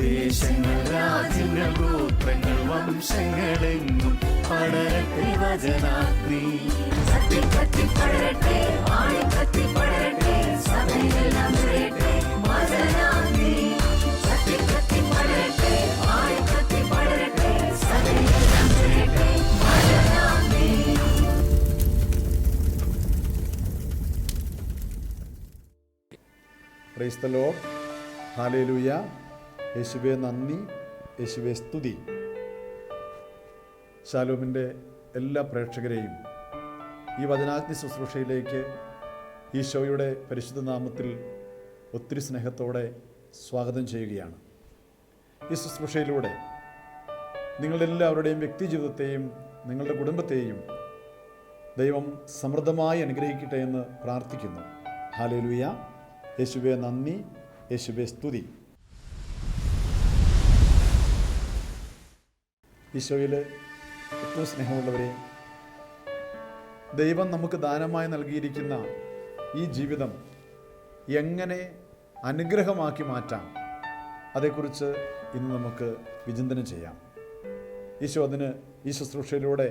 ദേശങ്ങൾ രാജ്യങ്ങൾ ഗോത്രങ്ങൾ വംശങ്ങളെങ്ങും പടരട്ടെ വചനാഗ്നി. കത്തി കത്തി പടരട്ടെ ആഴി കത്തി പടരട്ടെ സഭയിലെല്ലാം നിറയട്ടെ വചനാഗ്നി. കത്തി കത്തി പടരട്ടെ ആഴി കത്തി പടരട്ടെ സഭയിലെല്ലാം നിറയട്ടെ വചനാഗ്നി. ക്രൈസ്തലോ ഹാലേലൂയ യേശുവെ നന്ദി. യേശുവെ സ്തുതി. ശാലോമിന്റെ എല്ലാ പ്രേക്ഷകരെയും ഈ വചനാഗ്നി ശുശ്രൂഷയിലേക്ക് ഈശോയുടെ പരിശുദ്ധ നാമത്തിൽ ഒത്തിരി സ്നേഹത്തോടെ സ്വാഗതം ചെയ്യുകയാണ്. ഈ ശുശ്രൂഷയിലൂടെ നിങ്ങളെല്ലാവരുടെയും വ്യക്തി ജീവിതത്തെയും നിങ്ങളുടെ കുടുംബത്തെയും ദൈവം സമൃദ്ധമായി അനുഗ്രഹിക്കട്ടെ എന്ന് പ്രാർത്ഥിക്കുന്നു. ഹാലേലുയ. യേശുവെ നന്ദി. യേശുവെ സ്തുതി. ഈശോയിൽ ഏറ്റവും സ്നേഹമുള്ളവരെ ദൈവം നമുക്ക് ദാനമായി നൽകിയിരിക്കുന്ന ഈ ജീവിതം എങ്ങനെ അനുഗ്രഹമാക്കി മാറ്റാം അതേക്കുറിച്ച് ഇന്ന് നമുക്ക് വിചിന്തനം ചെയ്യാം. ഈശോ അതിന് ഈ ശുശ്രൂഷയിലൂടെ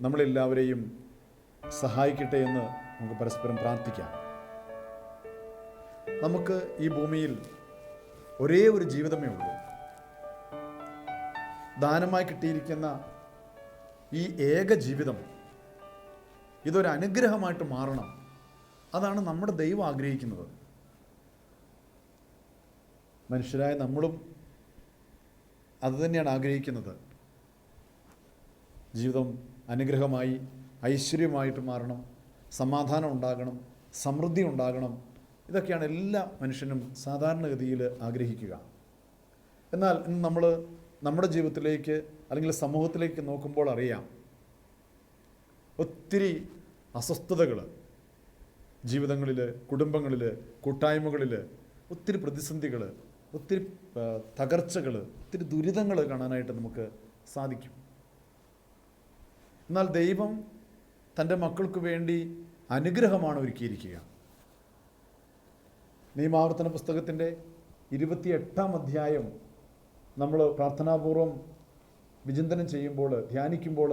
നമ്മളെല്ലാവരെയും സഹായിക്കട്ടെ എന്ന് നമുക്ക് പരസ്പരം പ്രാർത്ഥിക്കാം. നമുക്ക് ഈ ഭൂമിയിൽ ഒരേ ഒരു ജീവിതമേ ഉള്ളൂ. ദാനമായി കിട്ടിയിരിക്കുന്ന ഈ ഏക ജീവിതം ഇതൊരു അനുഗ്രഹമായിട്ട് മാറണം. അതാണ് നമ്മുടെ ദൈവം ആഗ്രഹിക്കുന്നത്. മനുഷ്യരായ നമ്മളും അതുതന്നെയാണ് ആഗ്രഹിക്കുന്നത്. ജീവിതം അനുഗ്രഹമായി ഐശ്വര്യമായിട്ട് മാറണം സമാധാനം ഉണ്ടാകണം സമൃദ്ധി ഉണ്ടാകണം. ഇതൊക്കെയാണ് എല്ലാ മനുഷ്യനും സാധാരണഗതിയിൽ ആഗ്രഹിക്കുക. എന്നാൽ ഇന്ന് നമ്മൾ നമ്മുടെ ജീവിതത്തിലേക്ക് അല്ലെങ്കിൽ സമൂഹത്തിലേക്ക് നോക്കുമ്പോൾ അറിയാം ഒത്തിരി അസ്വസ്ഥതകൾ ജീവിതങ്ങളിൽ കുടുംബങ്ങളിൽ കൂട്ടായ്മകളിൽ ഒത്തിരി പ്രതിസന്ധികൾ ഒത്തിരി തകർച്ചകൾ ഒത്തിരി ദുരിതങ്ങൾ കാണാനായിട്ട് നമുക്ക് സാധിക്കും. എന്നാൽ ദൈവം തന്റെ മക്കൾക്ക് വേണ്ടി അനുഗ്രഹമാണ് ഒരുക്കിയിരിക്കുക. നിയമാവർത്തന പുസ്തകത്തിന്റെ ഇരുപത്തിയെട്ടാം അധ്യായം നമ്മൾ പ്രാർത്ഥനാപൂർവം വിചിന്തനം ചെയ്യുമ്പോൾ ധ്യാനിക്കുമ്പോൾ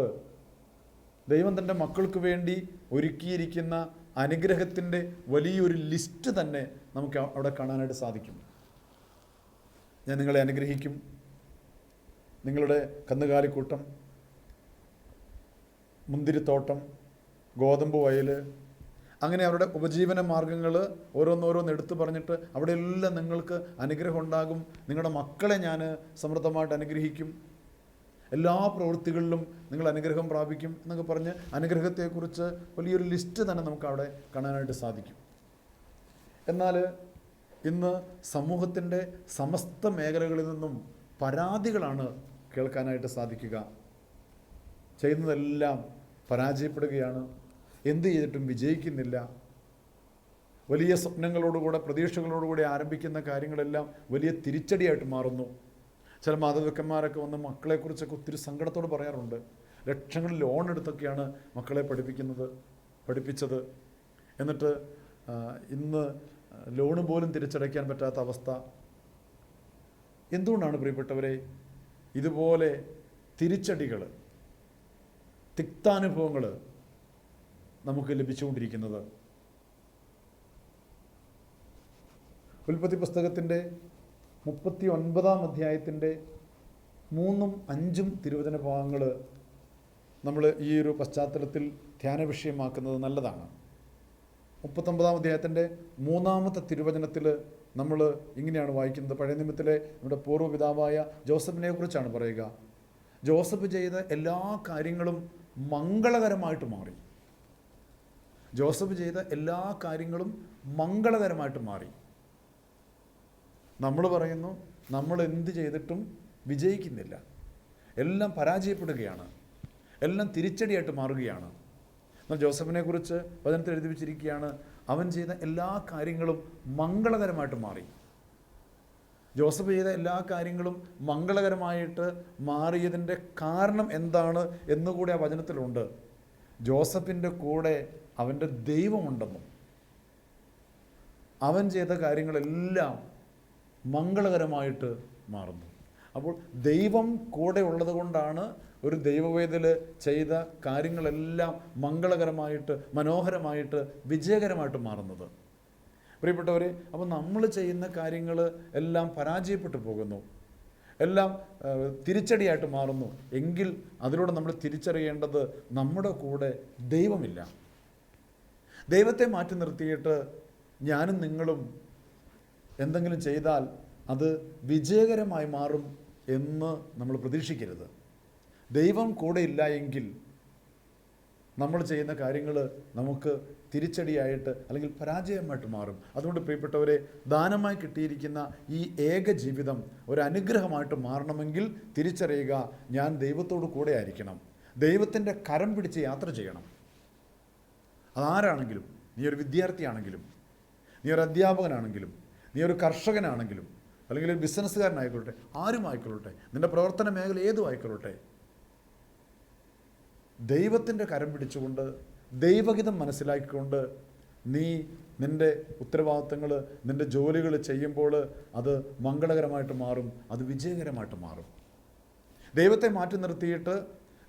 ദൈവം തന്റെ മക്കൾക്ക് വേണ്ടി ഒരുക്കിയിരിക്കുന്ന അനുഗ്രഹത്തിന്റെ വലിയൊരു ലിസ്റ്റ് തന്നെ നമുക്ക് അവിടെ കാണാനായിട്ട് സാധിക്കും. ഞാൻ നിങ്ങളെ അനുഗ്രഹിക്കും. നിങ്ങളുടെ കന്നുകാലിക്കൂട്ടം മുന്തിരിത്തോട്ടം ഗോതമ്പ് വയൽ അങ്ങനെ അവരുടെ ഉപജീവന മാർഗങ്ങൾ ഓരോന്നോരോന്ന് എടുത്തു പറഞ്ഞിട്ട് അവിടെ എല്ലാം നിങ്ങൾക്ക് അനുഗ്രഹം ഉണ്ടാകും. നിങ്ങളുടെ മക്കളെ ഞാൻ സമൃദ്ധമായിട്ട് അനുഗ്രഹിക്കും. എല്ലാ പ്രവൃത്തികളിലും നിങ്ങൾ അനുഗ്രഹം പ്രാപിക്കും എന്നൊക്കെ പറഞ്ഞ് അനുഗ്രഹത്തെക്കുറിച്ച് വലിയൊരു ലിസ്റ്റ് തന്നെ നമുക്ക് അവിടെ കാണാനായിട്ട് സാധിക്കും. എന്നാൽ ഇന്ന് സമൂഹത്തിന്റെ സമസ്ത മേഖലകളിൽ നിന്നും പരാതികളാണ് കേൾക്കാനായിട്ട് സാധിക്കുക. ചെയ്യുന്നതെല്ലാം പരാജയപ്പെടുകയാണ്. എന്ത് ചെയ്തിട്ടും വിജയിക്കുന്നില്ല. വലിയ സ്വപ്നങ്ങളോടുകൂടെ പ്രതീക്ഷകളോടുകൂടി ആരംഭിക്കുന്ന കാര്യങ്ങളെല്ലാം വലിയ തിരിച്ചടിയായിട്ട് മാറുന്നു. ചില മാതാപിതാക്കന്മാരൊക്കെ വന്ന് മക്കളെക്കുറിച്ചൊക്കെ ഒത്തിരി സങ്കടത്തോട് പറയാറുണ്ട്. ലക്ഷങ്ങൾ ലോൺ എടുത്തൊക്കെയാണ് മക്കളെ പഠിപ്പിക്കുന്നത് പഠിപ്പിച്ചത്. എന്നിട്ട് ഇന്ന് ലോണ് പോലും തിരിച്ചടയ്ക്കാൻ പറ്റാത്ത അവസ്ഥ. എന്തുകൊണ്ടാണ് പ്രിയപ്പെട്ടവരെ ഇതുപോലെ തിരിച്ചടികൾ തിക്താനുഭവങ്ങൾ നമുക്ക് ലഭിച്ചുകൊണ്ടിരിക്കുന്നത്. ഉൽപ്പത്തി പുസ്തകത്തിന്റെ മുപ്പത്തി ഒൻപതാം അധ്യായത്തിന്റെ മൂന്നും അഞ്ചും തിരുവചന ഭാഗങ്ങൾ നമ്മൾ ഈ ഒരു പശ്ചാത്തലത്തിൽ ധ്യാന വിഷയമാക്കുന്നത് നല്ലതാണ്. മുപ്പത്തൊമ്പതാം അധ്യായത്തിന്റെ മൂന്നാമത്തെ തിരുവചനത്തിൽ നമ്മൾ ഇങ്ങനെയാണ് വായിക്കുന്നത്. പഴയ നിമിത്തിലെ നമ്മുടെ പൂർവപിതാവായ ജോസഫിനെ കുറിച്ചാണ് പറയുക. ജോസഫ് ചെയ്ത എല്ലാ കാര്യങ്ങളും മംഗളകരമായിട്ട് മാറി. ജോസഫ് ചെയ്ത എല്ലാ കാര്യങ്ങളും മംഗളകരമായിട്ട് മാറി. നമ്മൾ പറയുന്നു നമ്മൾ എന്ത് ചെയ്തിട്ടും വിജയിക്കുന്നില്ല. എല്ലാം പരാജയപ്പെടുകയാണ്. എല്ലാം തിരിച്ചടിയായിട്ട് മാറുകയാണ്. എന്നാൽ ജോസഫിനെ കുറിച്ച് വചനത്തിൽ എഴുതി വെച്ചിരിക്കുകയാണ് അവൻ ചെയ്ത എല്ലാ കാര്യങ്ങളും മംഗളകരമായിട്ട് മാറി. ജോസഫ് ചെയ്ത എല്ലാ കാര്യങ്ങളും മംഗളകരമായിട്ട് മാറിയതിന്റെ കാരണം എന്താണ് എന്നുകൂടി ആ വചനത്തിലുണ്ട്. ജോസഫിന്റെ കൂടെ അവന്റെ ദൈവമുണ്ടെന്നും അവൻ ചെയ്ത കാര്യങ്ങളെല്ലാം മംഗളകരമായിട്ട് മാറുന്നു. അപ്പോൾ ദൈവം കൂടെ ഉള്ളത് കൊണ്ടാണ് ഒരു ദൈവവേദൽ ചെയ്ത കാര്യങ്ങളെല്ലാം മംഗളകരമായിട്ട് മനോഹരമായിട്ട് വിജയകരമായിട്ട് മാറുന്നത്. പ്രിയപ്പെട്ടവരെ അപ്പോൾ നമ്മൾ ചെയ്യുന്ന കാര്യങ്ങൾ എല്ലാം പരാജയപ്പെട്ടു പോകുന്നു. എല്ലാം തിരിച്ചടിയായിട്ട് മാറുന്നു. എങ്കിൽ അതിലൂടെ നമ്മൾ തിരിച്ചറിയേണ്ടത് നമ്മുടെ കൂടെ ദൈവമില്ല. ദൈവത്തെ മാറ്റി നിർത്തിയിട്ട് ഞാനും നിങ്ങളും എന്തെങ്കിലും ചെയ്താൽ അത് വിജയകരമായി മാറും എന്ന് നമ്മൾ പ്രതീക്ഷിക്കരുത്. ദൈവം കൂടെ ഇല്ല എങ്കിൽ നമ്മൾ ചെയ്യുന്ന കാര്യങ്ങൾ നമുക്ക് തിരിച്ചടിയായിട്ട് അല്ലെങ്കിൽ പരാജയമായിട്ട് മാറും. അതുകൊണ്ട് പ്രിയപ്പെട്ടവരെ ദാനമായി കിട്ടിയിരിക്കുന്ന ഈ ഏക ജീവിതം ഒരു അനുഗ്രഹമായിട്ട് മാറണമെങ്കിൽ തിരിച്ചറിയുക ഞാൻ ദൈവത്തോടു കൂടെ ആയിരിക്കണം. ദൈവത്തിന്റെ കരം പിടിച്ച് യാത്ര ചെയ്യണം. അതാരാണെങ്കിലും നീ ഒരു വിദ്യാർത്ഥിയാണെങ്കിലും നീ ഒരു അധ്യാപകനാണെങ്കിലും നീ ഒരു കർഷകനാണെങ്കിലും അല്ലെങ്കിൽ ഒരു ബിസിനസ്സുകാരനായിക്കൊള്ളട്ടെ ആരും ആയിക്കൊള്ളട്ടെ നിന്റെ പ്രവർത്തന മേഖല ഏതും ആയിക്കൊള്ളട്ടെ ദൈവത്തിന്റെ കരം പിടിച്ചുകൊണ്ട് ദൈവഹിതം മനസ്സിലാക്കിക്കൊണ്ട് നീ നിന്റെ ഉത്തരവാദിത്തങ്ങൾ നിന്റെ ജോലികൾ ചെയ്യുമ്പോൾ അത് മംഗളകരമായിട്ട് മാറും അത് വിജയകരമായിട്ട് മാറും. ദൈവത്തെ മാറ്റി നിർത്തിയിട്ട്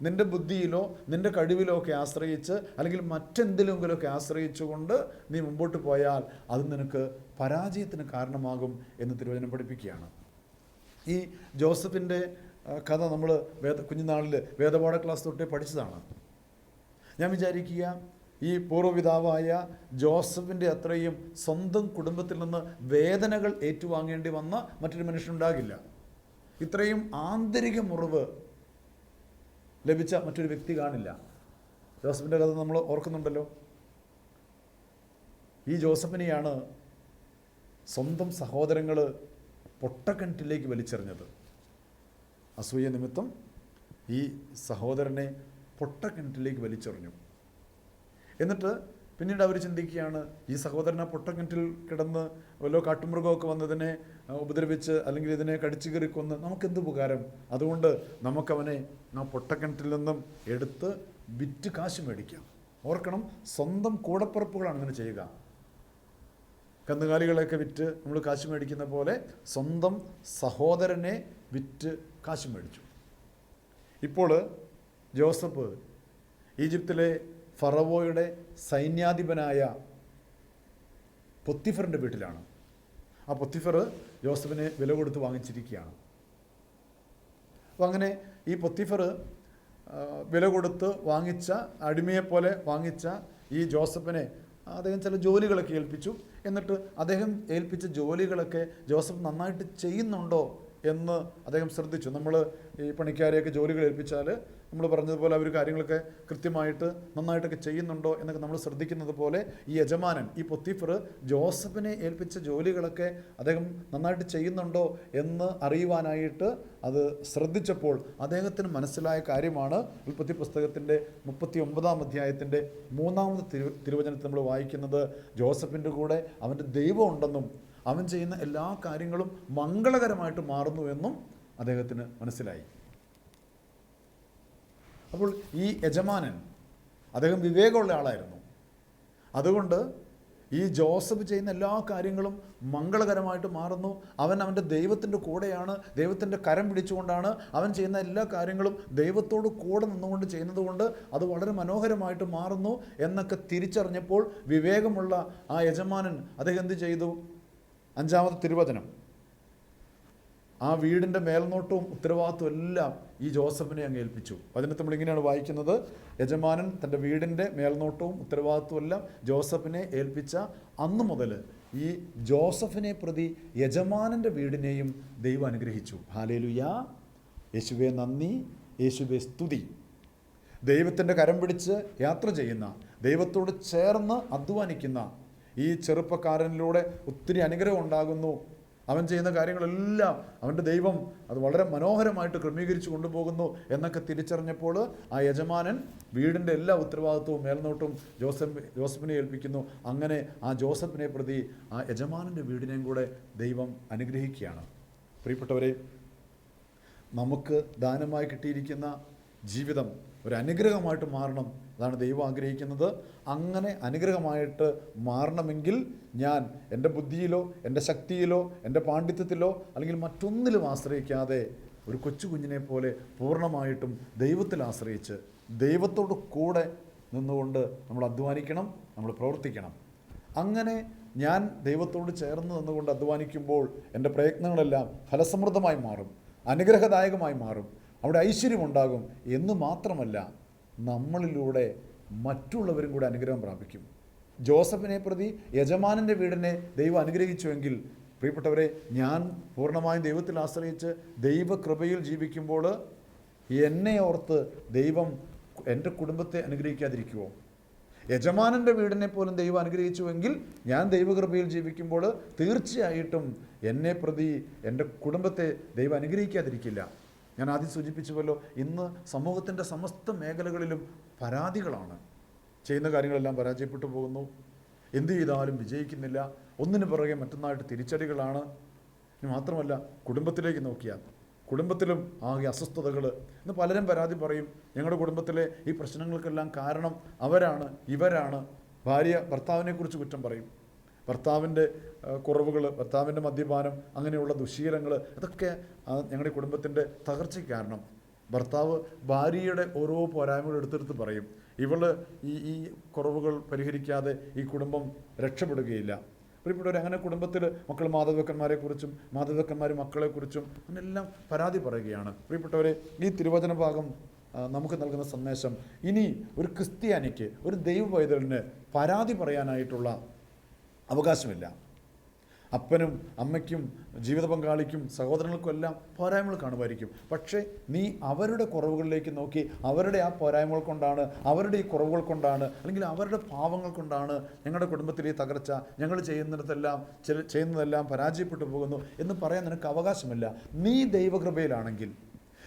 നിന്റെ ബുദ്ധിയിലോ നിന്റെ കഴിവിലോ ഒക്കെ ആശ്രയിച്ച് അല്ലെങ്കിൽ മറ്റെന്തിലെങ്കിലുമൊക്കെ ആശ്രയിച്ചുകൊണ്ട് നീ മുമ്പോട്ട് പോയാൽ അത് നിനക്ക് പരാജയത്തിന് കാരണമാകും എന്ന് തിരുവചനം പഠിപ്പിക്കുകയാണ്. ഈ ജോസഫിന്റെ കഥ നമ്മൾ വേദ കുഞ്ഞുനാളിൽ വേദപാഠ ക്ലാസ് തൊട്ടേ പഠിച്ചതാണ്. ഞാൻ വിചാരിക്കുക ഈ പൂർവപിതാവായ ജോസഫിന്റെ അത്രയും സ്വന്തം കുടുംബത്തിൽ നിന്ന് വേദനകൾ ഏറ്റുവാങ്ങേണ്ടി വന്ന മറ്റൊരു മനുഷ്യനുണ്ടാകില്ല ഇത്രയും ആന്തരിക മുറിവ് ലഭിച്ച മറ്റൊരു വ്യക്തി കാണില്ല. ജോസഫിന്റെ കഥ നമ്മൾ ഓർക്കുന്നുണ്ടല്ലോ. ഈ ജോസഫിനെയാണ് സ്വന്തം സഹോദരങ്ങൾ പൊട്ടക്കിണറ്റിലേക്ക് വലിച്ചെറിഞ്ഞത്. അസൂയ നിമിത്തം ഈ സഹോദരനെ പൊട്ടക്കിണറ്റിലേക്ക് വലിച്ചെറിഞ്ഞു. എന്നിട്ട് പിന്നീട് അവർ ചിന്തിക്കുകയാണ് ഈ സഹോദരനെ പൊട്ടക്കിണറ്റിൽ കിടന്ന് വല്ലോ കാട്ടുമൃഗമൊക്കെ വന്നതിനെ ഉപദ്രവിച്ച് അല്ലെങ്കിൽ ഇതിനെ കടിച്ചു കയറി കൊന്ന് നമുക്കെന്ത് ഉപകാരം? അതുകൊണ്ട് നമുക്കവനെ ആ പൊട്ടക്കിണറ്റിൽ നിന്നും എടുത്ത് വിറ്റ് കാശ് മേടിക്കാം. ഓർക്കണം സ്വന്തം കൂടപ്പുറപ്പുകളാണ് അങ്ങനെ ചെയ്യുക. കന്നുകാലികളെയൊക്കെ വിറ്റ് നമ്മൾ കാശ് മേടിക്കുന്ന പോലെ സ്വന്തം സഹോദരനെ വിറ്റ് കാശ് മേടിച്ചു. ഇപ്പോൾ ജോസഫ് ഈജിപ്തിലെ ഫറവോയുടെ സൈന്യാധിപനായ പൊത്തിഫറിന്റെ വീട്ടിലാണ്. ആ പൊത്തിഫർ ജോസഫിനെ വില കൊടുത്ത് വാങ്ങിച്ചിരിക്കുകയാണ്. അപ്പോൾ അങ്ങനെ ഈ പൊത്തിഫർ വില കൊടുത്ത് വാങ്ങിച്ച അടിമയെപ്പോലെ വാങ്ങിച്ച ഈ ജോസഫിനെ അദ്ദേഹം ചില ജോലികളൊക്കെ ഏൽപ്പിച്ചു. എന്നിട്ട് അദ്ദേഹം ഏൽപ്പിച്ച ജോലികളൊക്കെ ജോസഫ് നന്നായിട്ട് ചെയ്യുന്നുണ്ടോ എന്ന് അദ്ദേഹം ശ്രദ്ധിച്ചു. നമ്മൾ ഈ പണിക്കാരെയൊക്കെ ജോലികൾ ഏൽപ്പിച്ചാൽ നമ്മൾ പറഞ്ഞതുപോലെ അവർ കാര്യങ്ങളൊക്കെ കൃത്യമായിട്ട് നന്നായിട്ടൊക്കെ ചെയ്യുന്നുണ്ടോ എന്നൊക്കെ നമ്മൾ ശ്രദ്ധിക്കുന്നത് പോലെ ഈ യജമാനൻ ഈ പൊത്തിഫർ ജോസഫിനെ ഏൽപ്പിച്ച ജോലികളൊക്കെ അദ്ദേഹം നന്നായിട്ട് ചെയ്യുന്നുണ്ടോ എന്ന് അറിയുവാനായിട്ട് അത് ശ്രദ്ധിച്ചപ്പോൾ അദ്ദേഹത്തിന് മനസ്സിലായ കാര്യമാണ് ഉൽപ്പത്തി പുസ്തകത്തിന്റെ മുപ്പത്തി ഒമ്പതാം അധ്യായത്തിന്റെ മൂന്നാമത്തെ തിരു തിരുവചനത്തിൽ നമ്മൾ വായിക്കുന്നത് ജോസഫിന്റെ കൂടെ അവന്റെ ദൈവം ഉണ്ടെന്നും അവൻ ചെയ്യുന്ന എല്ലാ കാര്യങ്ങളും മംഗളകരമായിട്ട് മാറുന്നു എന്നും അദ്ദേഹത്തിന് മനസ്സിലായി. അപ്പോൾ ഈ യജമാനൻ അദ്ദേഹം വിവേകമുള്ള ആളായിരുന്നു. അതുകൊണ്ട് ഈ ജോസഫ് ചെയ്യുന്ന എല്ലാ കാര്യങ്ങളും മംഗളകരമായിട്ട് മാറുന്നു. അവൻ അവന്റെ ദൈവത്തിന്റെ കൂടെയാണ് ദൈവത്തിന്റെ കരം പിടിച്ചുകൊണ്ടാണ് അവൻ ചെയ്യുന്ന എല്ലാ കാര്യങ്ങളും ദൈവത്തോട് കൂടെ നിന്നുകൊണ്ട് ചെയ്യുന്നതുകൊണ്ട് അത് വളരെ മനോഹരമായിട്ട് മാറുന്നു എന്നൊക്കെ തിരിച്ചറിഞ്ഞപ്പോൾ വിവേകമുള്ള ആ യജമാനൻ അദ്ദേഹം എന്ത് ചെയ്തു? അഞ്ചാമത്തെ തിരുവചനം. ആ വീടിന്റെ മേൽനോട്ടവും ഉത്തരവാദിത്വം എല്ലാം ഈ ജോസഫിനെ അങ്ങ് ഏൽപ്പിച്ചു. നമ്മൾ ഇങ്ങനെയാണ് വായിക്കുന്നത്. യജമാനൻ തന്റെ വീടിന്റെ മേൽനോട്ടവും ഉത്തരവാദിത്വം എല്ലാം ജോസഫിനെ ഏൽപ്പിച്ച അന്ന് മുതൽ ഈ ജോസഫിനെ പ്രതി യജമാനന്റെ വീടിനെയും ദൈവം അനുഗ്രഹിച്ചു. ഹാലേലുയാ. യേശുവെ നന്ദി. യേശുവെ സ്തുതി. ദൈവത്തിന്റെ കരം പിടിച്ച് യാത്ര ചെയ്യുന്ന ദൈവത്തോട് ചേർന്ന് അധ്വാനിക്കുന്ന ഈ ചെറുപ്പക്കാരനിലൂടെ ഒത്തിരി അനുഗ്രഹം ഉണ്ടാകുന്നു. അവൻ ചെയ്യുന്ന കാര്യങ്ങളെല്ലാം അവന്റെ ദൈവം അത് വളരെ മനോഹരമായിട്ട് ക്രമീകരിച്ച് കൊണ്ടുപോകുന്നു എന്നൊക്കെ തിരിച്ചറിഞ്ഞപ്പോൾ ആ യജമാനൻ വീടിന്റെ എല്ലാ ഉത്തരവാദിത്വവും മേൽനോട്ടും ജോസഫ് ജോസഫിനെ ഏൽപ്പിക്കുന്നു. അങ്ങനെ ആ ജോസഫിനെ പ്രതി ആ യജമാനന്റെ വീടിനെയും കൂടെ ദൈവം അനുഗ്രഹിക്കുകയാണ്. പ്രിയപ്പെട്ടവരെ നമുക്ക് ദാനമായി കിട്ടിയിരിക്കുന്ന ജീവിതം ഒരു അനുഗ്രഹമായിട്ട് മാറണം അതാണ് ദൈവം ആഗ്രഹിക്കുന്നത്. അങ്ങനെ അനുഗ്രഹമായിട്ട് മാറണമെങ്കിൽ ഞാൻ എന്റെ ബുദ്ധിയിലോ എന്റെ ശക്തിയിലോ എന്റെ പാണ്ഡിത്യത്തിലോ അല്ലെങ്കിൽ മറ്റൊന്നിലും ആശ്രയിക്കാതെ ഒരു കൊച്ചു കുഞ്ഞിനെ പോലെ പൂർണമായിട്ടും ദൈവത്തിൽ ആശ്രയിച്ച് ദൈവത്തോട് കൂടെ നിന്നുകൊണ്ട് നമ്മൾ അധ്വാനിക്കണം നമ്മൾ പ്രവർത്തിക്കണം. അങ്ങനെ ഞാൻ ദൈവത്തോട് ചേർന്ന് നിന്നുകൊണ്ട് അധ്വാനിക്കുമ്പോൾ എന്റെ പ്രയത്നങ്ങളെല്ലാം ഫലസമൃദ്ധമായി മാറും അനുഗ്രഹദായകമായി മാറും അവിടെ ഐശ്വര്യമുണ്ടാകും എന്ന് മാത്രമല്ല നമ്മളിലൂടെ മറ്റുള്ളവരും കൂടെ അനുഗ്രഹം പ്രാപിക്കും. ജോസഫിനെ പ്രതി യജമാനന്റെ വീടിനെ ദൈവം അനുഗ്രഹിച്ചുവെങ്കിൽ പ്രിയപ്പെട്ടവരെ ഞാൻ പൂർണമായും ദൈവത്തിൽ ആശ്രയിച്ച് ദൈവകൃപയിൽ ജീവിക്കുമ്പോൾ എന്നെ ഓർത്ത് ദൈവം എന്റെ കുടുംബത്തെ അനുഗ്രഹിക്കാതിരിക്കുമോ യജമാനന്റെ വീടിനെ പോലും ദൈവം അനുഗ്രഹിച്ചുവെങ്കിൽ ഞാൻ ദൈവകൃപയിൽ ജീവിക്കുമ്പോൾ തീർച്ചയായിട്ടും എന്നെ പ്രതി എന്റെ കുടുംബത്തെ ദൈവം അനുഗ്രഹിക്കാതിരിക്കില്ല. ഞാൻ ആദ്യം സൂചിപ്പിച്ചുവല്ലോ ഇന്ന് സമൂഹത്തിന്റെ സമസ്ത മേഖലകളിലും പരാതികളാണ്. ചെയ്യുന്ന കാര്യങ്ങളെല്ലാം പരാജയപ്പെട്ടു പോകുന്നു. എന്ത് ചെയ്താലും വിജയിക്കുന്നില്ല. ഒന്നിനു പുറകെ മറ്റൊന്നായിട്ട് തിരിച്ചടികളാണ്. ഇനി മാത്രമല്ല കുടുംബത്തിലേക്ക് നോക്കിയാൽ കുടുംബത്തിലും ആകെ അസ്വസ്ഥതകൾ ഇന്ന് പലരും പരാതി പറയും ഞങ്ങളുടെ കുടുംബത്തിലെ ഈ പ്രശ്നങ്ങൾക്കെല്ലാം കാരണം അവരാണ് ഇവരാണ്. ഭാര്യ ഭർത്താവിനെക്കുറിച്ച് കുറ്റം പറയും. ഭർത്താവിന്റെ കുറവുകൾ ഭർത്താവിന്റെ മദ്യപാനം അങ്ങനെയുള്ള ദുശീലങ്ങൾ അതൊക്കെ ഞങ്ങളുടെ കുടുംബത്തിന്റെ തകർച്ചയ്ക്ക് കാരണം. ഭർത്താവ് ഭാര്യയുടെ ഓരോ പോരായ്മകൾ എടുത്തെടുത്ത് പറയും. ഇവൾ ഈ ഈ കുറവുകൾ പരിഹരിക്കാതെ ഈ കുടുംബം രക്ഷപ്പെടുകയില്ല. പ്രിയപ്പെട്ടവർ അങ്ങനെ കുടുംബത്തിൽ മക്കൾ മാതാപിതാക്കന്മാരെക്കുറിച്ചും മാതാപിതാക്കന്മാർ മക്കളെക്കുറിച്ചും അങ്ങനെല്ലാം പരാതി പറയുകയാണ്. പ്രിയപ്പെട്ടവരെ ഈ തിരുവചന ഭാഗം നമുക്ക് നൽകുന്ന സന്ദേശം ഇനി ഒരു ക്രിസ്ത്യാനിക്ക് ഒരു ദൈവ പൈതലിന് പരാതി പറയാനായിട്ടുള്ള അവകാശമില്ല. അപ്പനും അമ്മയ്ക്കും ജീവിത പങ്കാളിക്കും സഹോദരങ്ങൾക്കും എല്ലാം പോരായ്മകൾ കാണുമായിരിക്കും. പക്ഷേ നീ അവരുടെ കുറവുകളിലേക്ക് നോക്കി അവരുടെ ആ പോരായ്മകൾ കൊണ്ടാണ് അവരുടെ ഈ കുറവുകൾ കൊണ്ടാണ് അല്ലെങ്കിൽ അവരുടെ പാവങ്ങൾ കൊണ്ടാണ് ഞങ്ങളുടെ കുടുംബത്തിൽ ഈ തകർച്ച ഞങ്ങൾ ചെയ്യുന്നിടത്തെല്ലാം ചെയ്യുന്നതെല്ലാം പരാജയപ്പെട്ടു പോകുന്നു എന്ന് പറയാൻ നിനക്ക് അവകാശമില്ല. നീ ദൈവകൃപയിലാണെങ്കിൽ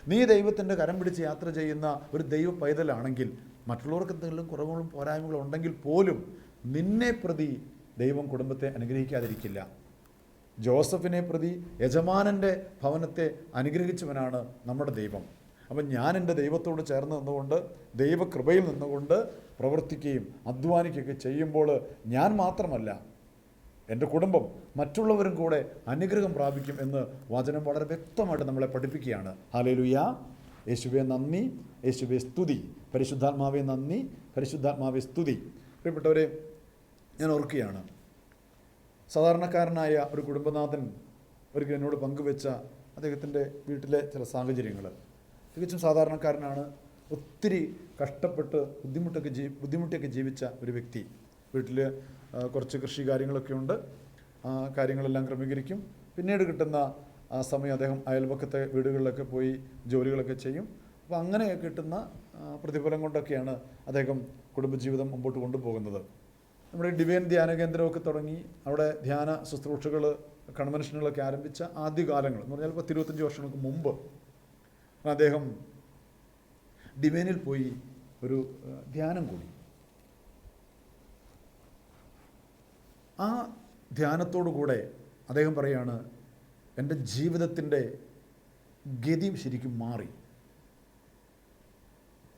നീ ദൈവത്തിന്റെ കരം പിടിച്ച് യാത്ര ചെയ്യുന്ന ഒരു ദൈവ പൈതലാണെങ്കിൽ മറ്റുള്ളവർക്ക് എന്തെങ്കിലും കുറവുകളും പോരായ്മകളും ഉണ്ടെങ്കിൽ പോലും നിന്നെ പ്രതി ദൈവം കുടുംബത്തെ അനുഗ്രഹിക്കാതിരിക്കില്ല. ജോസഫിനെ പ്രതി യജമാനന്റെ ഭവനത്തെ അനുഗ്രഹിച്ചവനാണ് നമ്മുടെ ദൈവം. അപ്പം ഞാൻ എന്റെ ദൈവത്തോട് ചേർന്ന് നിന്നുകൊണ്ട് ദൈവകൃപയിൽ നിന്നുകൊണ്ട് പ്രവർത്തിക്കുകയും അധ്വാനിക്കുകയൊക്കെ ചെയ്യുമ്പോൾ ഞാൻ മാത്രമല്ല എന്റെ കുടുംബം മറ്റുള്ളവരും കൂടെ അനുഗ്രഹം പ്രാപിക്കും എന്ന് വചനം വളരെ വ്യക്തമായിട്ട് നമ്മളെ പഠിപ്പിക്കുകയാണ്. ഹാലേലുയ യേശുവെ നന്ദി. യേശുവെ സ്തുതി. പരിശുദ്ധാത്മാവെ നന്ദി. പരിശുദ്ധാത്മാവെ സ്തുതി. പ്രിയപ്പെട്ടവരെ ഞാൻ ഓർക്കുകയാണ്. സാധാരണക്കാരനായ ഒരു കുടുംബനാഥൻ ഒരിക്കൽ എന്നോട് പങ്കുവെച്ച അദ്ദേഹത്തിന്റെ വീട്ടിലെ ചില സാഹചര്യങ്ങൾ. തികച്ചും സാധാരണക്കാരനാണ് ഒത്തിരി കഷ്ടപ്പെട്ട് ബുദ്ധിമുട്ടൊക്കെ ജീ ബുദ്ധിമുട്ടിയൊക്കെ ജീവിച്ച ഒരു വ്യക്തി. വീട്ടിൽ കുറച്ച് കൃഷി കാര്യങ്ങളൊക്കെ ഉണ്ട്. കാര്യങ്ങളെല്ലാം ക്രമീകരിക്കും. പിന്നീട് കിട്ടുന്ന ആ സമയം അദ്ദേഹം അയൽപക്കത്തെ വീടുകളിലൊക്കെ പോയി ജോലികളൊക്കെ ചെയ്യും. അപ്പോൾ അങ്ങനെ കിട്ടുന്ന പ്രതിഫലം കൊണ്ടൊക്കെയാണ് അദ്ദേഹം കുടുംബജീവിതം മുമ്പോട്ട് കൊണ്ടുപോകുന്നത്. നമ്മുടെ ഡിവൈൻ ധ്യാന കേന്ദ്രമൊക്കെ തുടങ്ങി അവിടെ ധ്യാന ശുശ്രൂഷകൾ കൺവെൻഷനുകളൊക്കെ ആരംഭിച്ച ആദ്യകാലങ്ങൾ എന്ന് പറഞ്ഞാൽ പത്ത് ഇരുപത്തഞ്ച് വർഷങ്ങൾക്ക് മുമ്പ് അദ്ദേഹം ഡിവൈനിൽ പോയി ഒരു ധ്യാനം കൂടി. ആ ധ്യാനത്തോടു കൂടെ അദ്ദേഹം പറയാണ് എന്റെ ജീവിതത്തിന്റെ ഗതി ശരിക്കും മാറി.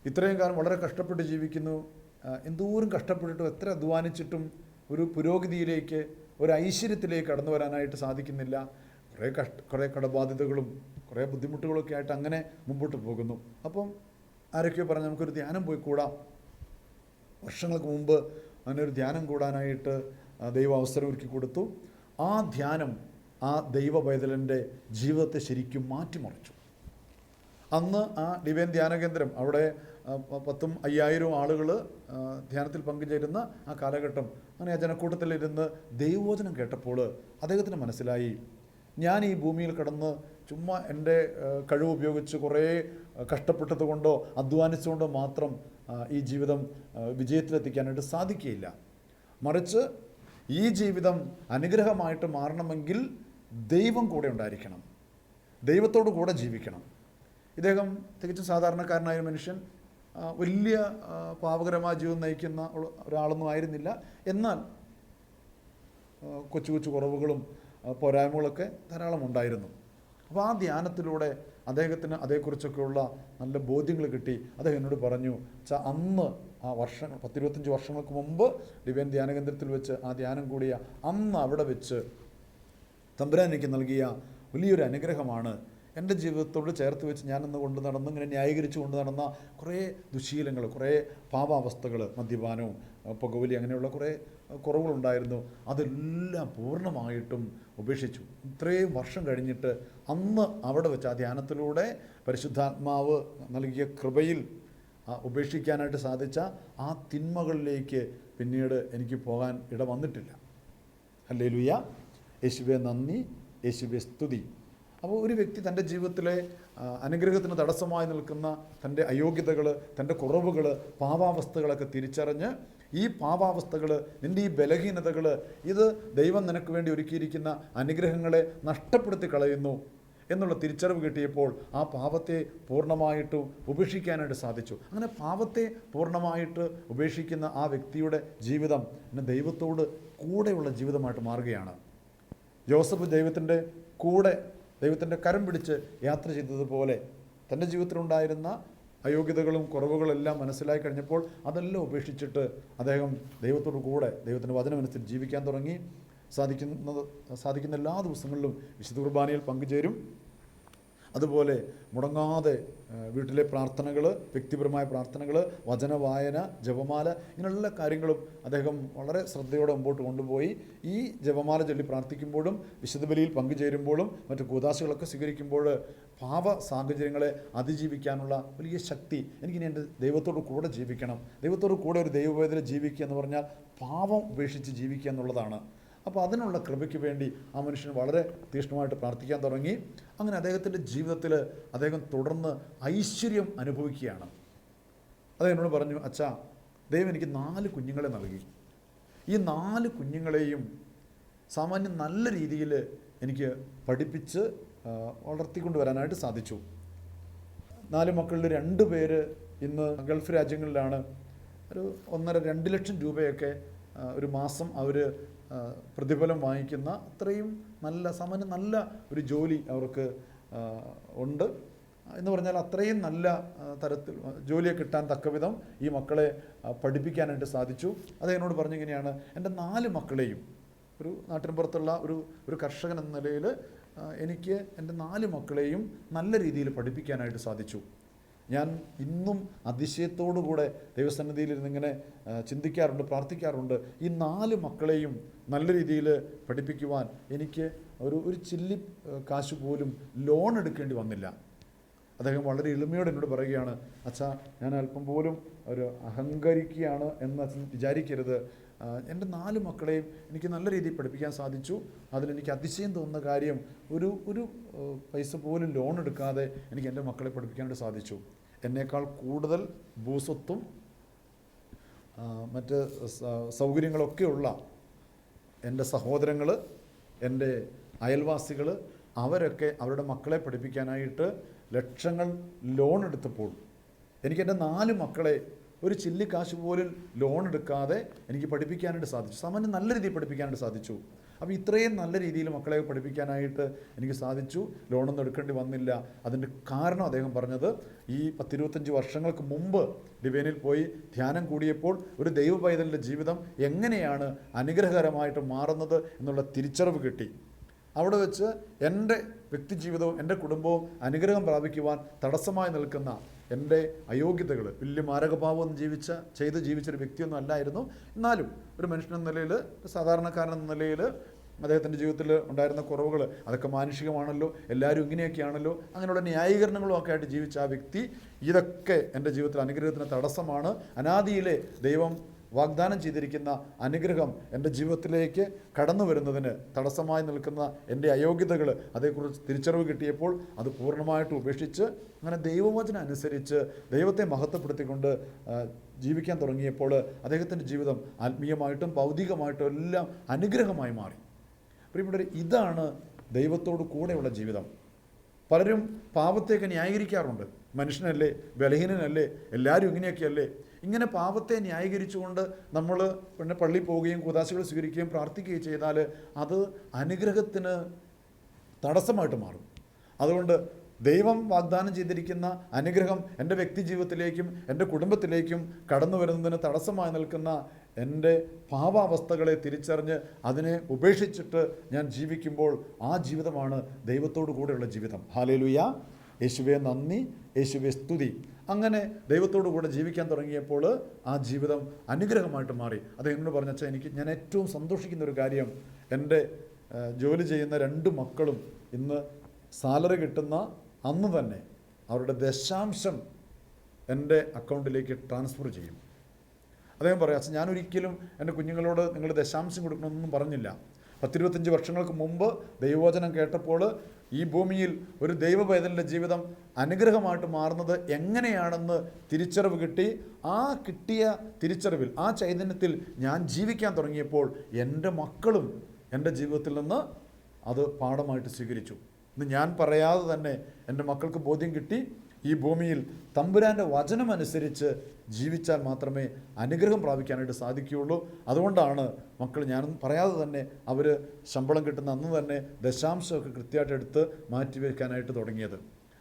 ഇത്രയും കാലം വളരെ കഷ്ടപ്പെട്ട് ജീവിക്കുന്നു. എന്തോരം കഷ്ടപ്പെട്ടിട്ടും എത്ര അധ്വാനിച്ചിട്ടും ഒരു പുരോഗതിയിലേക്ക് ഒരു ഐശ്വര്യത്തിലേക്ക് കടന്നു വരാനായിട്ട് സാധിക്കുന്നില്ല. കുറേ കഷ്ട കുറേ കടബാധ്യതകളും കുറേ ബുദ്ധിമുട്ടുകളൊക്കെ ആയിട്ട് അങ്ങനെ മുമ്പോട്ട് പോകുന്നു. അപ്പം ആരൊക്കെയോ പറഞ്ഞ് നമുക്കൊരു ധ്യാനം പോയി കൂടാം. വർഷങ്ങൾക്ക് മുമ്പ് അങ്ങനെ ഒരു ധ്യാനം കൂടാനായിട്ട് ദൈവ അവസരം ഒരുക്കി കൊടുത്തു. ആ ധ്യാനം ആ ദൈവ പൈതലന്റെ ജീവിതത്തെ ശരിക്കും മാറ്റിമറിച്ചു. അന്ന് ആ ഡിവൈൻ ധ്യാന കേന്ദ്രം അവിടെ പത്തും അയ്യായിരവും ആളുകൾ ധ്യാനത്തിൽ പങ്കുചേരുന്ന ആ കാലഘട്ടം. അങ്ങനെ ആ ജനക്കൂട്ടത്തിലിരുന്ന് ദൈവവചനം കേട്ടപ്പോൾ അദ്ദേഹത്തിന് മനസ്സിലായി. ഞാൻ ഈ ഭൂമിയിൽ കടന്ന് ചുമ്മാ എന്റെ കഴിവ് ഉപയോഗിച്ച് കുറേ കഷ്ടപ്പെട്ടത് കൊണ്ടോ അധ്വാനിച്ചുകൊണ്ടോ മാത്രം ഈ ജീവിതം വിജയത്തിലെത്തിക്കാനായിട്ട് സാധിക്കുകയില്ല. മറിച്ച് ഈ ജീവിതം അനുഗ്രഹമായിട്ട് മാറണമെങ്കിൽ ദൈവം കൂടെ ഉണ്ടായിരിക്കണം. ദൈവത്തോടു കൂടെ ജീവിക്കണം. ഇദ്ദേഹം തികച്ചും സാധാരണക്കാരനായ മനുഷ്യൻ വലിയ പാവകരമായ ജീവിതം നയിക്കുന്ന ഒരാളൊന്നും ആയിരുന്നില്ല. എന്നാൽ കൊച്ചു കൊച്ചു കുറവുകളും പോരായ്മകളൊക്കെ ധാരാളം ഉണ്ടായിരുന്നു. അപ്പോൾ ആ ധ്യാനത്തിലൂടെ അദ്ദേഹത്തിന് അതേക്കുറിച്ചൊക്കെയുള്ള നല്ല ബോധ്യങ്ങൾ കിട്ടി. അദ്ദേഹം എന്നോട് പറഞ്ഞു വെച്ചാൽ അന്ന് ആ വർഷങ്ങൾ പത്തിരുപത്തഞ്ച് വർഷങ്ങൾക്ക് മുമ്പ് ഡിവൈൻ ധ്യാന കേന്ദ്രത്തിൽ വെച്ച് ആ ധ്യാനം കൂടിയ അന്ന് അവിടെ വെച്ച് തമ്പുരാൻ എനിക്ക് നൽകിയ വലിയൊരു അനുഗ്രഹമാണ്. എന്റെ ജീവിതത്തോട് ചേർത്ത് വെച്ച് ഞാനിന്ന് കൊണ്ട് നടന്ന് ഇങ്ങനെ ന്യായീകരിച്ചു കൊണ്ട് നടന്ന കുറേ ദുശീലങ്ങൾ കുറേ പാപാവസ്ഥകൾ മദ്യപാനവും പുകവലി അങ്ങനെയുള്ള കുറേ കുറവുകളുണ്ടായിരുന്നു. അതെല്ലാം പൂർണമായിട്ടും ഉപേക്ഷിച്ചു. ഇത്രയും വർഷം കഴിഞ്ഞിട്ട് അന്ന് അവിടെ വെച്ച് ആ ധ്യാനത്തിലൂടെ പരിശുദ്ധാത്മാവ് നൽകിയ കൃപയിൽ ഉപേക്ഷിക്കാനായിട്ട് സാധിച്ച ആ തിന്മകളിലേക്ക് പിന്നീട് എനിക്ക് പോകാൻ ഇട വന്നിട്ടില്ല അല്ലേ ലുയ യേശുവെ നന്ദി. യേശുവെ സ്തുതി. അപ്പോൾ ഒരു വ്യക്തി തന്റെ ജീവിതത്തിലെ അനുഗ്രഹത്തിന് തടസ്സമായി നിൽക്കുന്ന തന്റെ അയോഗ്യതകൾ തന്റെ കുറവുകൾ പാവാവസ്ഥകളൊക്കെ തിരിച്ചറിഞ്ഞ് ഈ പാവാവസ്ഥകൾ നിന്റെ ഈ ബലഹീനതകൾ ഇത് ദൈവം നിനക്ക് വേണ്ടി ഒരുക്കിയിരിക്കുന്ന അനുഗ്രഹങ്ങളെ നഷ്ടപ്പെടുത്തി കളയുന്നു എന്നുള്ള തിരിച്ചറിവ് കിട്ടിയപ്പോൾ ആ പാപത്തെ പൂർണമായിട്ട് ഉപേക്ഷിക്കാനായിട്ട് സാധിച്ചു. അങ്ങനെ പാപത്തെ പൂർണമായിട്ട് ഉപേക്ഷിക്കുന്ന ആ വ്യക്തിയുടെ ജീവിതം പിന്നെ ദൈവത്തോട് കൂടെയുള്ള ജീവിതമായിട്ട് മാറുകയാണ്. ജോസഫ് ദൈവത്തിന്റെ കൂടെ ദൈവത്തിന്റെ കരം പിടിച്ച് യാത്ര ചെയ്തതുപോലെ തന്റെ ജീവിതത്തിലുണ്ടായിരുന്ന അയോഗ്യതകളും കുറവുകളെല്ലാം മനസ്സിലായി കഴിഞ്ഞപ്പോൾ അതെല്ലാം ഉപേക്ഷിച്ചിട്ട് അദ്ദേഹം ദൈവത്തോടു കൂടെ ദൈവത്തിന്റെ വചനമനുസരിച്ച് ജീവിക്കാൻ തുടങ്ങി. സാധിക്കുന്നത് സാധിക്കുന്ന എല്ലാ ദിവസങ്ങളിലും വിശുദ്ധ കുർബാനയിൽ പങ്കുചേരും. അതുപോലെ മുടങ്ങാതെ വീട്ടിലെ പ്രാർത്ഥനകൾ വ്യക്തിപരമായ പ്രാർത്ഥനകൾ വചന വായന ജപമാല ഇങ്ങനെയുള്ള കാര്യങ്ങളും അദ്ദേഹം വളരെ ശ്രദ്ധയോടെ മുമ്പോട്ട് കൊണ്ടുപോയി. ഈ ജപമാല ചൊല്ലി പ്രാർത്ഥിക്കുമ്പോഴും വിശുദ്ധബലിയിൽ പങ്കുചേരുമ്പോഴും മറ്റ് കൂതാശകളൊക്കെ സ്വീകരിക്കുമ്പോൾ പാപ സാഹചര്യങ്ങളെ അതിജീവിക്കാനുള്ള വലിയ ശക്തി എനിക്കിനി എന്റെ ദൈവത്തോട് കൂടെ ജീവിക്കണം. ദൈവത്തോട് കൂടെ ഒരു ദൈവവേദന ജീവിക്കുക എന്ന് പറഞ്ഞാൽ പാവം ഉപേക്ഷിച്ച് ജീവിക്കുക എന്നുള്ളതാണ്. അപ്പോൾ അതിനുള്ള കൃപയ്ക്ക് വേണ്ടി ആ മനുഷ്യൻ വളരെ തീഷ്ണമായിട്ട് പ്രാർത്ഥിക്കാൻ തുടങ്ങി. അങ്ങനെ അദ്ദേഹത്തിന്റെ ജീവിതത്തിൽ അദ്ദേഹം തുടർന്ന് ഐശ്വര്യം അനുഭവിക്കുകയാണ്. അദ്ദേഹം എന്നോട് പറഞ്ഞു അച്ഛാ ദൈവം എനിക്ക് നാല് കുഞ്ഞുങ്ങളെ നൽകി. ഈ നാല് കുഞ്ഞുങ്ങളെയും സാമാന്യം നല്ല രീതിയിൽ എനിക്ക് പഠിപ്പിച്ച് വളർത്തിക്കൊണ്ട് വരാനായിട്ട് സാധിച്ചു. നാല് മക്കളിൽ രണ്ട് പേര് ഇന്ന് ഗൾഫ് രാജ്യങ്ങളിലാണ്. ഒരു ഒന്നര രണ്ട് ലക്ഷം രൂപയൊക്കെ ഒരു മാസം അവർ പ്രതിഫലം വാങ്ങിക്കുന്ന അത്രയും നല്ല സമന് നല്ല ഒരു ജോലി അവർക്ക് ഉണ്ട്. എന്ന് പറഞ്ഞാൽ അത്രയും നല്ല തരത്തിൽ ജോലിയെ കിട്ടാൻ തക്കവിധം ഈ മക്കളെ പഠിപ്പിക്കാനായിട്ട് സാധിച്ചു. അത് എന്നോട് പറഞ്ഞിങ്ങനെയാണ് എന്റെ നാല് മക്കളെയും ഒരു നാട്ടിൻപുറത്തുള്ള ഒരു ഒരു കർഷകൻ എന്ന നിലയിൽ എനിക്ക് എന്റെ നാല് മക്കളെയും നല്ല രീതിയിൽ പഠിപ്പിക്കാനായിട്ട് സാധിച്ചു. ഞാൻ ഇന്നും അതിശയത്തോടുകൂടെ ദൈവസന്നിധിയിൽ ഇരുന്നിങ്ങനെ ആ, ചിന്തിക്കാറുണ്ട് പ്രാർത്ഥിക്കാറുണ്ട്. ഈ നാല് മക്കളെയും നല്ല രീതിയിൽ പഠിപ്പിക്കുവാൻ എനിക്ക് ഒരു ഒരു ചില്ലി കാശ് പോലും ലോൺ എടുക്കേണ്ടി വന്നില്ല. അദ്ദേഹം വളരെ എളിമയോടെ എന്നോട് പറയുകയാണ് അച്ഛാ ഞാൻ അല്പം പോലും ഒരു അഹങ്കരിക്കുകയാണ് എന്ന് വിചാരിക്കരുത്. എന്റെ നാല് മക്കളെയും എനിക്ക് നല്ല രീതിയിൽ പഠിപ്പിക്കാൻ സാധിച്ചു. അതിലെനിക്ക് അതിശയം തോന്നുന്ന കാര്യം ഒരു ഒരു പൈസ പോലും ലോൺ എടുക്കാതെ എനിക്ക് എന്റെ മക്കളെ പഠിപ്പിക്കാനായിട്ട് സാധിച്ചു. എന്നേക്കാൾ കൂടുതൽ ഭൂസ്വത്തും മറ്റ് സൗകര്യങ്ങളൊക്കെയുള്ള എന്റെ സഹോദരങ്ങൾ എന്റെ അയൽവാസികൾ അവരൊക്കെ അവരുടെ മക്കളെ പഠിപ്പിക്കാനായിട്ട് ലക്ഷങ്ങൾ ലോൺ എടുത്തപ്പോൾ എനിക്ക് എന്റെ നാല് മക്കളെ ഒരു ചില്ലിക്കാശ് പോലും ലോൺ എടുക്കാതെ എനിക്ക് പഠിപ്പിക്കാനായിട്ട് സാധിച്ചു. സാമാന്യം നല്ല രീതിയിൽ പഠിപ്പിക്കാനായിട്ട് സാധിച്ചു. അപ്പോൾ ഇത്രയും നല്ല രീതിയിൽ മക്കളെ പഠിപ്പിക്കാനായിട്ട് എനിക്ക് സാധിച്ചു. ലോണൊന്നും എടുക്കേണ്ടി വന്നില്ല. അതിന്റെ കാരണം അദ്ദേഹം പറഞ്ഞത് ഈ പത്തിരുപത്തഞ്ച് വർഷങ്ങൾക്ക് മുമ്പ് ഡിവൈനിൽ പോയി ധ്യാനം കൂടിയപ്പോൾ ഒരു ദൈവ പൈതലിന്റെ ജീവിതം എങ്ങനെയാണ് അനുഗ്രഹകരമായിട്ട് മാറുന്നത് എന്നുള്ള തിരിച്ചറിവ് കിട്ടി. അവിടെ വെച്ച് എന്റെ വ്യക്തിജീവിതവും എന്റെ കുടുംബവും അനുഗ്രഹം പ്രാപിക്കുവാൻ തടസ്സമായി നിൽക്കുന്ന എന്റെ അയോഗ്യതകൾ വലിയ മാരകഭാവം ജീവിച്ച ചെയ്ത് ജീവിച്ചൊരു വ്യക്തിയൊന്നും അല്ലായിരുന്നു. എന്നാലും ഒരു മനുഷ്യനെന്ന നിലയിൽ സാധാരണക്കാരനെന്ന എന്ന നിലയിൽ അദ്ദേഹത്തിന്റെ ജീവിതത്തിൽ ഉണ്ടായിരുന്ന കുറവുകൾ അതൊക്കെ മാനുഷികമാണല്ലോ എല്ലാവരും ഇങ്ങനെയൊക്കെയാണല്ലോ അങ്ങനെയുള്ള ന്യായീകരണങ്ങളും ഒക്കെ ആയിട്ട് ജീവിച്ച ആ വ്യക്തി ഇതൊക്കെ എന്റെ ജീവിതത്തിൽ അനുഗ്രഹത്തിന് തടസ്സമാണ്. അനാദിയിലെ ദൈവം വാഗ്ദാനം ചെയ്തിരിക്കുന്ന അനുഗ്രഹം എന്റെ ജീവിതത്തിലേക്ക് കടന്നു വരുന്നതിന് തടസ്സമായി നിൽക്കുന്ന എന്റെ അയോഗ്യതകൾ അതേക്കുറിച്ച് തിരിച്ചറിവ് കിട്ടിയപ്പോൾ അത് പൂർണമായിട്ട് ഉപേക്ഷിച്ച് അങ്ങനെ ദൈവവചനം അനുസരിച്ച് ദൈവത്തെ മഹത്വപ്പെടുത്തിക്കൊണ്ട് ജീവിക്കാൻ തുടങ്ങിയപ്പോൾ അദ്ദേഹത്തിന്റെ ജീവിതം ആത്മീയമായിട്ടും ഭൗതികമായിട്ടും എല്ലാം അനുഗ്രഹമായി മാറി. പ്രിയപ്പെട്ടവർ ഇതാണ് ദൈവത്തോട് കൂടെയുള്ള ജീവിതം. പലരും പാപത്തേക്ക് ന്യായീകരിക്കാറുണ്ട്. മനുഷ്യനല്ലേ ബലഹീനനല്ലേ എല്ലാവരും ഇങ്ങനെയൊക്കെയല്ലേ? ഇങ്ങനെ പാപത്തെ ന്യായീകരിച്ചുകൊണ്ട് നമ്മൾ പിന്നെ പള്ളി പോവുകയും കൂതാശികൾ സ്വീകരിക്കുകയും പ്രാർത്ഥിക്കുകയും ചെയ്താൽ അത് അനുഗ്രഹത്തിന് തടസ്സമായിട്ട് മാറും. അതുകൊണ്ട് ദൈവം വാഗ്ദാനം ചെയ്തിരിക്കുന്ന അനുഗ്രഹം എന്റെ വ്യക്തി ജീവിതത്തിലേക്കും എന്റെ കുടുംബത്തിലേക്കും കടന്നു വരുന്നതിന് തടസ്സമായി നിൽക്കുന്ന എന്റെ പാവാവസ്ഥകളെ തിരിച്ചറിഞ്ഞ് അതിനെ ഉപേക്ഷിച്ചിട്ട് ഞാൻ ജീവിക്കുമ്പോൾ ആ ജീവിതമാണ് ദൈവത്തോടു കൂടെയുള്ള ജീവിതം. ഹാലേലുയ യേശുവെ നന്ദി. യേശുവെ സ്തുതി. അങ്ങനെ ദൈവത്തോടു കൂടെ ജീവിക്കാൻ തുടങ്ങിയപ്പോൾ ആ ജീവിതം അനുഗ്രഹമായിട്ട് മാറി. അത് എന്നോട് പറഞ്ഞാൽ എനിക്ക് ഞാൻ ഏറ്റവും സന്തോഷിക്കുന്ന ഒരു കാര്യം എന്റെ ജോലി ചെയ്യുന്ന രണ്ട് മക്കളും ഇന്ന് സാലറി കിട്ടുന്ന അന്ന് തന്നെ അവരുടെ ദശാംശം എന്റെ അക്കൗണ്ടിലേക്ക് ട്രാൻസ്ഫർ ചെയ്യും. അദ്ദേഹം പറയാം അച്ഛൻ ഞാനൊരിക്കലും എന്റെ കുഞ്ഞുങ്ങളോട് നിങ്ങൾ ദശാംശം കൊടുക്കണമെന്നൊന്നും പറഞ്ഞില്ല. പത്തിരുപത്തഞ്ച് വർഷങ്ങൾക്ക് മുമ്പ് ദൈവവചനം കേട്ടപ്പോൾ ഈ ഭൂമിയിൽ ഒരു ദൈവ പൈതലിന്റെ ജീവിതം അനുഗ്രഹമായിട്ട് മാറുന്നത് എങ്ങനെയാണെന്ന് തിരിച്ചറിവ് കിട്ടി. ആ കിട്ടിയ തിരിച്ചറിവിൽ ആ ചൈതന്യത്തിൽ ഞാൻ ജീവിക്കാൻ തുടങ്ങിയപ്പോൾ എന്റെ മക്കളും എന്റെ ജീവിതത്തിൽ നിന്ന് അത് പാഠമായിട്ട് സ്വീകരിച്ചു. ഇന്ന് ഞാൻ പറയാതെ തന്നെ എന്റെ മക്കൾക്ക് ബോധ്യം കിട്ടി. ഈ ഭൂമിയിൽ തമ്പുരാന്റെ വചനമനുസരിച്ച് ജീവിച്ചാൽ മാത്രമേ അനുഗ്രഹം പ്രാപിക്കാനായിട്ട് സാധിക്കുകയുള്ളൂ. അതുകൊണ്ടാണ് മക്കൾ ഞാനൊന്നും പറയാതെ തന്നെ അവർ ശമ്പളം കിട്ടുന്ന അന്ന് തന്നെ ദശാംശമൊക്കെ കൃത്യമായിട്ട് എടുത്ത് മാറ്റിവെക്കാനായിട്ട് തുടങ്ങിയത്.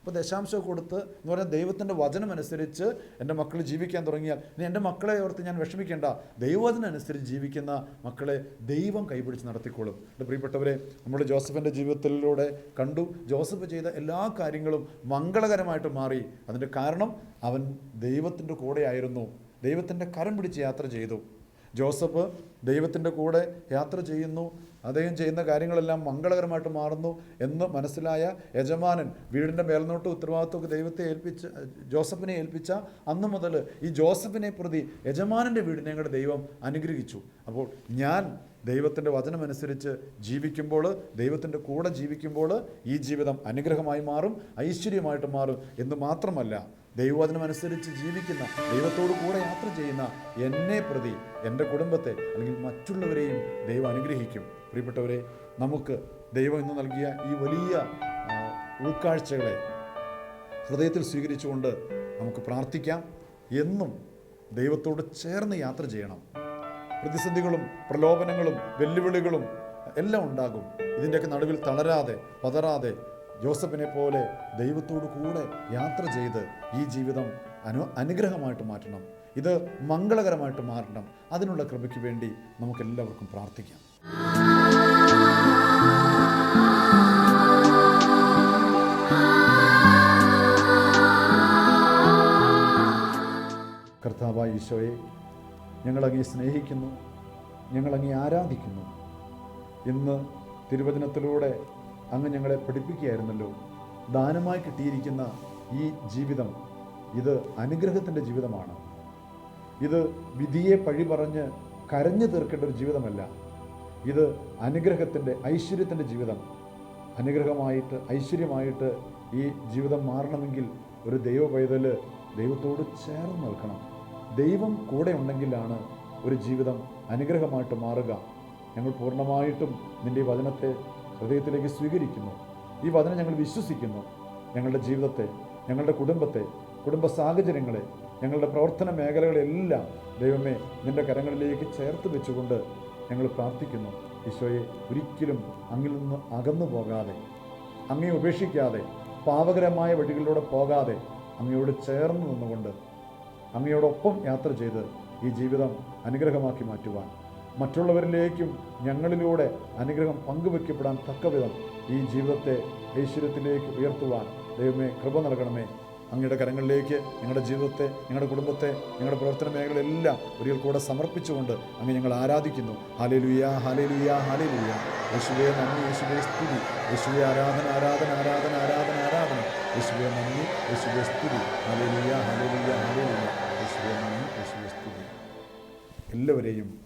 അപ്പോൾ ദശാംശം കൊടുത്ത് എന്ന് പറഞ്ഞാൽ ദൈവത്തിന്റെ വചനമനുസരിച്ച് എന്റെ മക്കൾ ജീവിക്കാൻ തുടങ്ങിയാൽ. ഇനി എന്റെ മക്കളെ ഓർത്ത് ഞാൻ വിഷമിക്കേണ്ട. ദൈവവചനം അനുസരിച്ച് ജീവിക്കുന്ന മക്കളെ ദൈവം കൈപിടിച്ച് നടത്തിക്കോളും. എന്റെ പ്രിയപ്പെട്ടവരെ നമ്മൾ ജോസഫിന്റെ ജീവിതത്തിലൂടെ കണ്ടു. ജോസഫ് ചെയ്ത എല്ലാ കാര്യങ്ങളും മംഗളകരമായിട്ട് മാറി. അതിന്റെ കാരണം അവൻ ദൈവത്തിന്റെ കൂടെയായിരുന്നു. ദൈവത്തിന്റെ കരം പിടിച്ച് യാത്ര ചെയ്തു. ജോസഫ് ദൈവത്തിന്റെ കൂടെ യാത്ര ചെയ്യുന്നു. അദ്ദേഹം ചെയ്യുന്ന കാര്യങ്ങളെല്ലാം മംഗളകരമായിട്ട് മാറുന്നു എന്ന് മനസ്സിലായ യജമാനൻ വീടിന്റെ മേൽനോട്ട് ഉത്തരവാദിത്വമൊക്കെ ദൈവത്തെ ഏൽപ്പിച്ച് ജോസഫിനെ ഏൽപ്പിച്ച അന്ന് മുതൽ ഈ ജോസഫിനെ പ്രതി യജമാനന്റെ വീടിനെ കൂടെ ദൈവം അനുഗ്രഹിച്ചു. അപ്പോൾ ഞാൻ ദൈവത്തിന്റെ വചനമനുസരിച്ച് ജീവിക്കുമ്പോൾ ദൈവത്തിന്റെ കൂടെ ജീവിക്കുമ്പോൾ ഈ ജീവിതം അനുഗ്രഹമായി മാറും ഐശ്വര്യമായിട്ട് മാറും എന്ന് മാത്രമല്ല ദൈവവചനമനുസരിച്ച് ജീവിക്കുന്ന ദൈവത്തോട് കൂടെ യാത്ര ചെയ്യുന്ന എന്നെ പ്രതി എന്റെ കുടുംബത്തെ അല്ലെങ്കിൽ മറ്റുള്ളവരെയും ദൈവം അനുഗ്രഹിക്കും. പ്രിയപ്പെട്ടവരെ നമുക്ക് ദൈവം ഇന്ന് നൽകിയ ഈ വലിയ ഉൾക്കാഴ്ചകളെ ഹൃദയത്തിൽ സ്വീകരിച്ചുകൊണ്ട് നമുക്ക് പ്രാർത്ഥിക്കാം. എന്നും ദൈവത്തോട് ചേർന്ന് യാത്ര ചെയ്യണം. പ്രതിസന്ധികളും പ്രലോഭനങ്ങളും വെല്ലുവിളികളും എല്ലാം ഉണ്ടാകും. ഇതിന്റെയൊക്കെ നടുവിൽ തളരാതെ പതറാതെ ജോസഫിനെ പോലെ ദൈവത്തോടു കൂടെ യാത്ര ചെയ്ത് ഈ ജീവിതം അനു അനുഗ്രഹമായിട്ട് മാറ്റണം. ഇത് മംഗളകരമായിട്ട് മാറണം. അതിനുള്ള കൃപയ്ക്ക് വേണ്ടി നമുക്കെല്ലാവർക്കും പ്രാർത്ഥിക്കാം. കർത്താവായ ഈശോയെ ഞങ്ങളങ്ങേ സ്നേഹിക്കുന്നു. ഞങ്ങളങ്ങേ ആരാധിക്കുന്നു. ഇന്ന് തിരുവചനത്തിലൂടെ അങ്ങ് ഞങ്ങളെ പഠിപ്പിക്കുകയായിരുന്നല്ലോ. ദാനമായി കിട്ടിയിരിക്കുന്ന ഈ ജീവിതം ഇത് അനുഗ്രഹത്തിന്റെ ജീവിതമാണ്. ഇത് വിധിയെ പഴി പറഞ്ഞ് കരഞ്ഞു തീർക്കേണ്ട ഒരു ജീവിതമല്ല. ഇത് അനുഗ്രഹത്തിന്റെ ഐശ്വര്യത്തിന്റെ ജീവിതം. അനുഗ്രഹമായിട്ട് ഐശ്വര്യമായിട്ട് ഈ ജീവിതം മാറണമെങ്കിൽ ഒരു ദൈവ പൈതൽ ദൈവത്തോട് ചേർന്ന് നിൽക്കണം. ദൈവം കൂടെ ഉണ്ടെങ്കിലാണ് ഒരു ജീവിതം അനുഗ്രഹമായിട്ട് മാറുക. ഞങ്ങൾ പൂർണമായിട്ടും നിന്റെ വചനത്തെ ഹൃദയത്തിലേക്ക് സ്വീകരിക്കുന്നു. ഈ വചനം ഞങ്ങൾ വിശ്വസിക്കുന്നു. ഞങ്ങളുടെ ജീവിതത്തെ ഞങ്ങളുടെ കുടുംബത്തെ കുടുംബ സാഹചര്യങ്ങളെ ഞങ്ങളുടെ പ്രവർത്തന മേഖലകളെല്ലാം ദൈവമേ നിന്റെ കരങ്ങളിലേക്ക് ചേർത്ത് വെച്ചുകൊണ്ട് ഞങ്ങൾ പ്രാർത്ഥിക്കുന്നു. ഈശോയെ ഒരിക്കലും അങ്ങിൽ നിന്ന് അകന്നു പോകാതെ അങ്ങയെ ഉപേക്ഷിക്കാതെ പാവകരമായ വഴികളിലൂടെ പോകാതെ അങ്ങയോട് ചേർന്ന് നിന്നുകൊണ്ട് അങ്ങയോടൊപ്പം യാത്ര ചെയ്ത് ഈ ജീവിതം അനുഗ്രഹമാക്കി മാറ്റുവാൻ മറ്റുള്ളവരിലേക്കും ഞങ്ങളിലൂടെ അനുഗ്രഹം പങ്കുവെക്കപ്പെടാൻ തക്കവിധം ഈ ജീവിതത്തെ ഐശ്വര്യത്തിലേക്ക് ഉയർത്തുവാൻ ദൈവമേ കൃപ നൽകണമേ. അങ്ങയുടെ കരങ്ങളിലേക്ക് ഞങ്ങളുടെ ജീവിതത്തെ ഞങ്ങളുടെ കുടുംബത്തെ ഞങ്ങളുടെ പ്രവർത്തന മേഖലയെല്ലാം ഒരിക്കൽ കൂടെ സമർപ്പിച്ചുകൊണ്ട് അങ്ങ് ഞങ്ങൾ ആരാധിക്കുന്നു. ഹാലേലുയ ഹാലേലുയ ഹാലേലുയ യേശുവേ നന്ദി യേശുവേ സ്തുതി. യേശുവേ ആരാധന ആരാധന ആരാധന ആരാധന ആരാധന. യേശുവേ നന്ദി യേശുവേ സ്തുതി. ഹാലേലുയ ഹാലേലുയ ഹാലേലുയ യേശുവേ നന്ദി യേശുവേ സ്തുതി. എല്ലാവരെയും